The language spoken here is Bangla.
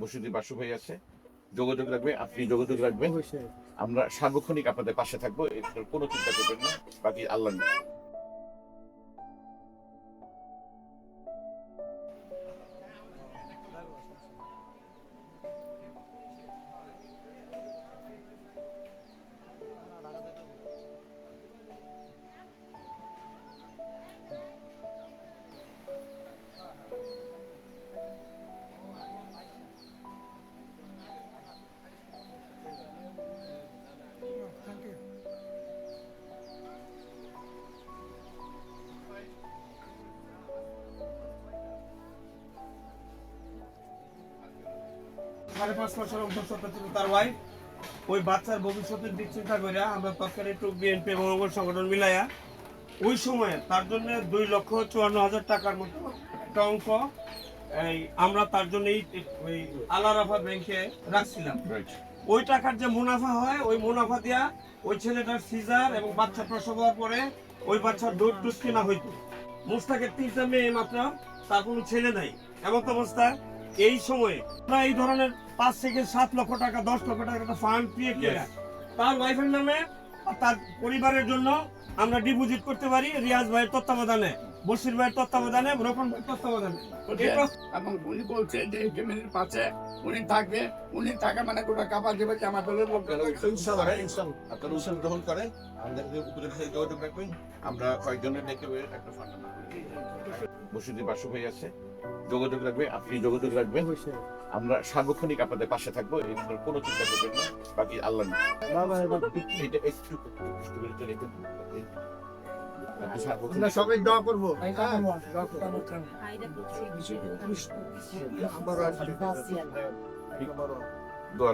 মসজিদের বাসু হয়ে আছে। যোগাযোগ রাখবে আপনি যোগাযোগ রাখবেন। আমরা সার্বক্ষণিক আপনাদের পাশে থাকব কোনো চিন্তা করবেন না। বাকি আল্লাহ সাড়ে পাঁচ মাসের অন্তঃসত্ত্বা ছিল তার ওয়াইফ ওই বাচ্চার ভবিষ্যতের দিক চিন্তা করে আমরা তৎকালীন একটু বিএনপি এবং সংগঠন মিলাইয়া ওই সময়ে তার জন্য দুই লক্ষ চুয়ান্ন হাজার টাকার মতো একটা অঙ্ক এই আমরা তার জন্য এই আলারাফা ব্যাংকে রাখছিলাম। ওই টাকার যে মুনাফা হয় ওই মুনাফা দিয়া ওই ছেলেটার সিজার এবং বাচ্চা প্রসব হওয়ার পরে ওই বাচ্চার দুধ টুধ কেনা হইতো। মুস্তাকের তিনটা মেয়ে মাত্র তার কোনো ছেলে নাই। এমন তো অবস্থা এই সময়ে আমরা এই ধরনের পাঁচ থেকে সাত লক্ষ টাকা দশ লক্ষ টাকা একটা ফান্ড পেয়ে করে. তার ওয়াইফের নামে আর তার পরিবারের জন্য আমরা ডিপোজিট করতে পারি রিয়াজ ভাইয়ের তত্ত্বাবধানে বসির ভাইয়ের তত্ত্বাবধানে রোপণ ভাইয়ের তত্ত্বাবধানে। এবং উনি বলছে যে এই পাশে উনি থাকবে উনি থাকা মানে গোটা কাপা দেবে জামা দলের লোক। আপনারা উৎসাহ গ্রহণ উপরে যোগাযোগ রাখবেন আমরা কয়েকজনের ডেকে একটা ফান্ড মসজিদের বাসু ভাই আছে যোগাযোগ রাখবে আপনি যোগাযোগ রাখবেন। আমরা সার্বক্ষণিক আপনাদের পাশে থাকব এটার কোনো চিন্তা করবেন না বাকি আল্লাহ আমরা সবাই দোয়া করব দোয়া